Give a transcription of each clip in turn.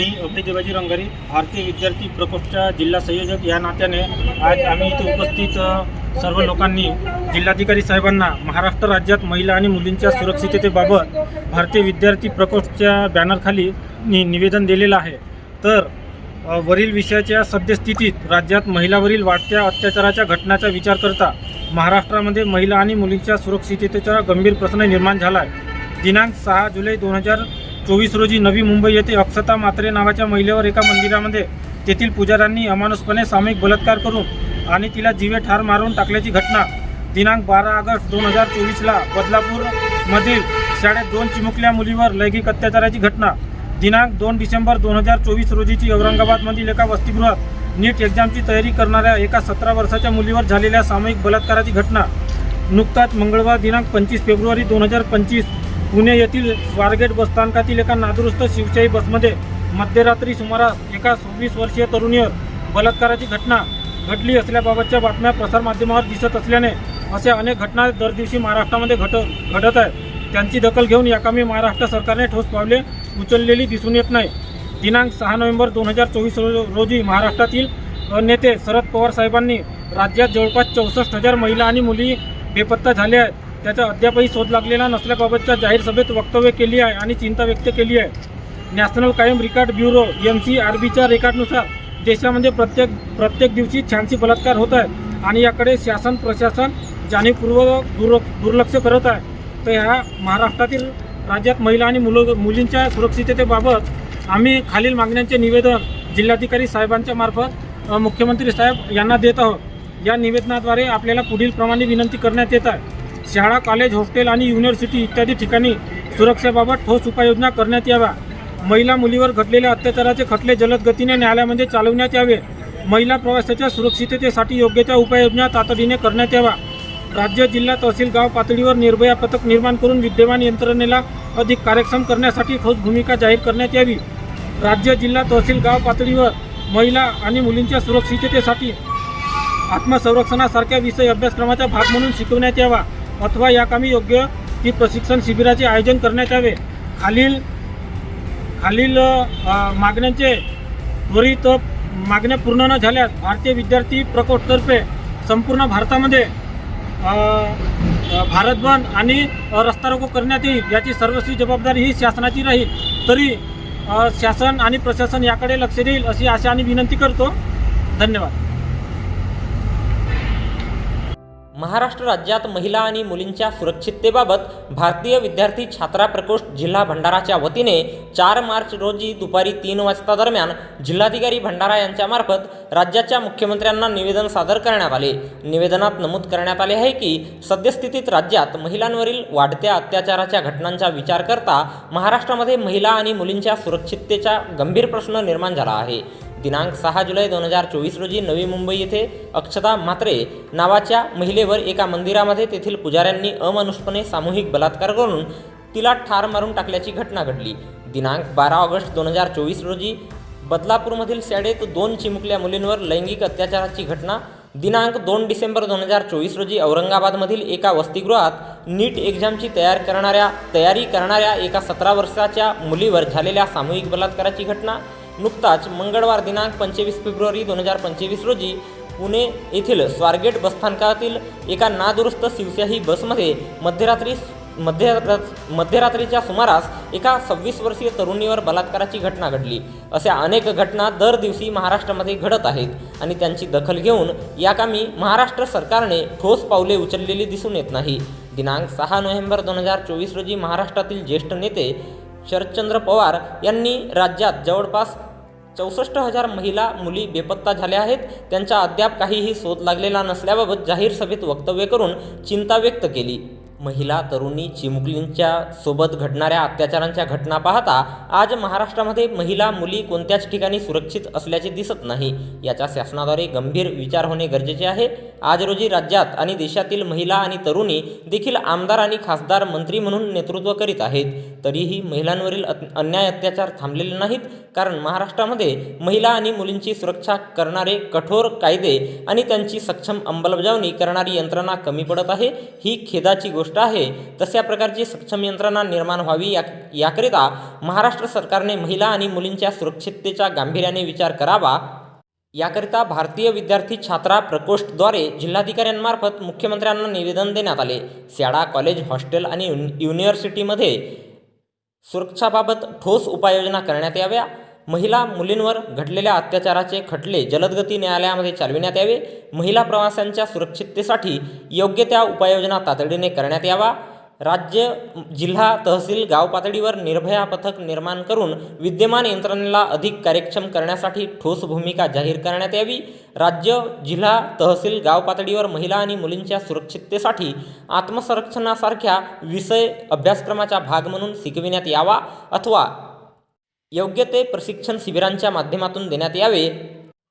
मी अभय देवाजी रंगारी भारतीय विद्यार्थी प्रकोष्ठच्या जिल्हा संयोजक या नात्याने आज आम्ही इथे उपस्थित सर्व लोकांनी जिल्हाधिकारी साहेबांना महाराष्ट्र राज्यात महिला आणि मुलींच्या सुरक्षिततेबाबत भारतीय विद्यार्थी प्रकोष्ठच्या बॅनरखाली नि निवेदन दिलेलं आहे. तर वरील विषयाच्या सद्यस्थितीत राज्यात महिलावरील वाढत्या अत्याचाराच्या घटनाचा विचार करता महाराष्ट्रामध्ये महिला आणि मुलींच्या सुरक्षिततेचा गंभीर प्रश्न निर्माण झाला आहे दिनांक सहा जुलै दोन हजार चोवीस रोजी नवी मुंबई येथे अक्षता मात्रे नावाच्या महिलेवर एका मंदिरामध्ये तेथील पुजाऱ्यांनी अमानुषपणे सामूहिक बलात्कार करून आणि तिला जीवे ठार मारून टाकल्याची घटना दिनांक बारा ऑगस्ट दोन हजार चोवीसला बदलापूरमधील शाळेत दोन चिमुकल्या मुलीवर लैंगिक अत्याचाराची घटना. दिनांक दोन डिसेंबर दोन हजार चोवीस रोजीची औरंगाबादमधील एका वसतिगृहात नीट एक्झामची तयारी करणाऱ्या एका सतरा वर्षाच्या मुलीवर झालेल्या सामूहिक बलात्काराची घटना. नुकताच मंगळवार दिनांक पंचवीस फेब्रुवारी दोन हजार पंचवीस पुणे येथील स्वारगेट बसस्थानकातील एका नादुरुस्त शिवशाही बसमध्ये मध्यरात्री सुमारास एका सव्वीस वर्षीय तरुणीवर बलात्काराची घटना घडली असल्याबाबतच्या बातम्या प्रसारमाध्यमावर दिसत असल्याने अशा अनेक घटना दर दिवशी महाराष्ट्रामध्ये घट घडत आहेत. त्यांची दखल घेऊन याकामी महाराष्ट्र सरकारने ठोस पावले उचललेली दिसून येत नाही. दिनांक सहा नोव्हेंबर दोन हजार चोवीस रोजी महाराष्ट्रातील नेते शरद पवार साहेबांनी राज्यात जवळपास चौसष्ट हजार महिला आणि मुली बेपत्ता झाल्या आहेत. त्याचा अद्यापही शोध लागलेला नसल्याबाबतच्या जाहीर सभेत वक्तव्य केली आहे आणि चिंता व्यक्त केली आहे. National Crime Record Bureau M C R बीच्या रेकॉर्डनुसार देशामध्ये प्रत्येक प्रत्येक दिवशी छानशी बलात्कार होत आहे आणि याकडे शासन प्रशासन जाणीवपूर्वक दुर् दुर्लक्ष करत आहे. तर ह्या महाराष्ट्रातील राज्यात महिला आणि मुलं मुलींच्या सुरक्षिततेबाबत आम्ही खालील मागण्यांचे निवेदन जिल्हाधिकारी साहेबांच्या मार्फत मुख्यमंत्री साहेब यांना देत आहोत. या निवेदनाद्वारे आपल्याला पुढील प्रमाणे विनंती करण्यात येत आहे. शाळा कॉलेज हॉस्टेल आणि युनिव्हर्सिटी इत्यादी ठिकाणी सुरक्षेबाबत ठोस उपाययोजना करण्यात याव्या. महिला मुलीवर घडलेल्या अत्याचाराचे खटले जलद गतीने न्यायालयामध्ये चालवण्यात यावे. महिला प्रवासाच्या सुरक्षिततेसाठी योग्य त्या उपाययोजना तातडीने करण्यात याव्या. राज्य जिल्हा तहसील गाव पातळीवर निर्भया पथक निर्माण करून विद्यमान यंत्रणेला अधिक कार्यक्षम करण्यासाठी ठोस भूमिका जाहीर करण्यात यावी. राज्य जिल्हा तहसील गाव पातळीवर महिला आणि मुलींच्या सुरक्षिततेसाठी आत्मसंरक्षणासारख्या विषय अभ्यासक्रमाचा भाग म्हणून शिकवण्यात यावा. अथवा या कामी योग्य ती प्रशिक्षण शिबिराचे आयोजन करण्यात यावे. खालील खालील मागण्यांचे त्वरित मागण्या पूर्ण न झाल्यास भारतीय विद्यार्थी प्रकोष्ठतर्फे संपूर्ण भारतामध्ये भारत बंद आणि रस्ता रोको करण्यात येईल याची सर्वस्वी जबाबदारी ही शासनाची राहील. तरी शासन आणि प्रशासन याकडे लक्ष देईल अशी आशा आणि विनंती करतो. धन्यवाद. महाराष्ट्र राज्यात महिला आणि मुलींच्या सुरक्षिततेबाबत भारतीय विद्यार्थी छात्रा प्रकोष्ठ जिल्हा भंडाराच्या वतीने चार मार्च रोजी दुपारी तीन वाजता दरम्यान जिल्हाधिकारी भंडारा यांच्यामार्फत राज्याच्या मुख्यमंत्र्यांना निवेदन सादर करण्यात आले. निवेदनात नमूद करण्यात आले आहे की सद्यस्थितीत राज्यात महिलांवरील वाढत्या अत्याचाराच्या घटनांचा विचार करता महाराष्ट्रामध्ये महिला आणि मुलींच्या सुरक्षिततेचा गंभीर प्रश्न निर्माण झाला आहे. दिनांक सहा जुलै दोन हजार चोवीस रोजी नवी मुंबई येथे अक्षता म्हात्रे नावाच्या महिलेवर एका मंदिरामध्ये तेथील पुजाऱ्यांनी अमानुषपणे सामूहिक बलात्कार करून तिला ठार मारून टाकल्याची घटना घडली. दिनांक बारा ऑगस्ट दोन हजार चोवीस रोजी बदलापूरमधील शाळेत दोन चिमुकल्या मुलींवर लैंगिक अत्याचाराची घटना. दिनांक दोन डिसेंबर दोन हजार चोवीस रोजी औरंगाबादमधील एका वसतिगृहात नीट एक्झामची तयार करणाऱ्या तयारी करणाऱ्या एका सतरा वर्षाच्या मुलीवर झालेल्या सामूहिक बलात्काराची घटना. नुकताच मंगळवार दिनांक पंचवीस फेब्रुवारी दोन हजार पंचवीस रोजी पुणे येथील स्वारगेट बसस्थानकातील एका नादुरुस्त शिवशाही बसमध्ये मध्यरात्री मध्य मध्यरात्रीच्या सुमारास एका सव्वीस वर्षीय तरुणीवर बलात्काराची घटना घडली. अशा अनेक घटना दर दिवशी महाराष्ट्रामध्ये घडत आहेत आणि त्यांची दखल घेऊन याकामी महाराष्ट्र सरकारने ठोस पावले उचललेली दिसून येत नाही. दिनांक सहा नोव्हेंबर दोन हजार चोवीस रोजी महाराष्ट्रातील ज्येष्ठ नेते शरदचंद्र पवार यांनी राज्यात जवळपास चौसष्ट हजार महिला मुली बेपत्ता झाल्या आहेत. त्यांचा अद्याप काहीही शोध लागलेला नसल्याबाबत जाहीर सभेत वक्तव्य करून चिंता व्यक्त केली. महिला तरुणी चिमुकलींच्या सोबत घडणाऱ्या अत्याचारांच्या घटना पाहता आज महाराष्ट्रामध्ये महिला मुली कोणत्याच ठिकाणी सुरक्षित असल्याचे दिसत नाही. याचा शासनाद्वारे गंभीर विचार होणे गरजेचे आहे. आज रोजी राज्यात आणि देशातील महिला आणि तरुणी देखील आमदार आणि खासदार मंत्री म्हणून नेतृत्व करीत आहेत. तरीही महिलांवरील अन्याय अत्याचार थांबलेले नाहीत. कारण महाराष्ट्रामध्ये महिला आणि मुलींची सुरक्षा करणारे कठोर कायदे आणि त्यांची सक्षम अंमलबजावणी करणारी यंत्रणा कमी पडत आहे. ही खेदाची गोष्ट गोष्ट आहे तशा प्रकारची सक्षम यंत्रणा निर्माण व्हावी या याकरिता महाराष्ट्र सरकारने महिला आणि मुलींच्या सुरक्षिततेच्या गांभीर्याने विचार करावा. याकरिता भारतीय विद्यार्थी छात्रा प्रकोष्ठद्वारे जिल्हाधिकाऱ्यांमार्फत मुख्यमंत्र्यांना निवेदन देण्यात आले. शाळा कॉलेज हॉस्टेल आणि युनिव्हर्सिटीमध्ये सुरक्षाबाबत ठोस उपाययोजना करण्यात याव्या. महिला मुलींवर घडलेल्या अत्याचाराचे खटले जलदगती न्यायालयामध्ये चालविण्यात यावे. महिला प्रवाशांच्या सुरक्षिततेसाठी योग्य त्या उपाययोजना तातडीने करण्यात यावा. राज्य जिल्हा तहसील गाव पातळीवर निर्भया पथक निर्माण करून विद्यमान यंत्रणेला अधिक कार्यक्षम करण्यासाठी ठोस भूमिका जाहीर करण्यात यावी. राज्य जिल्हा तहसील गाव पातळीवर महिला आणि मुलींच्या सुरक्षिततेसाठी आत्मसंरक्षणासारख्या विषय अभ्यासक्रमाचा भाग म्हणून शिकविण्यात यावा. अथवा योग्य ते प्रशिक्षण शिबिरांच्या माध्यमातून देण्यात यावे.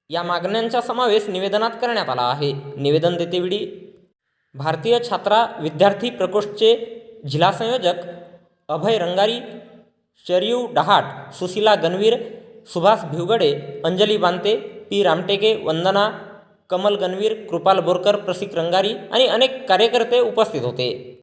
या मागण्यांचा समावेश निवेदनात करण्यात आला आहे. निवेदन देतेवेळी भारतीय छात्रा विद्यार्थी प्रकोष्ठचे जिल्हा संयोजक अभय रंगारी शरयू डहाट सुशीला गणवीर सुभाष भिवगडे अंजली बांते पी रामटेके वंदना कमल गणवीर कृपाल बोरकर प्रसिक रंगारी आणि अनेक कार्यकर्ते उपस्थित होते.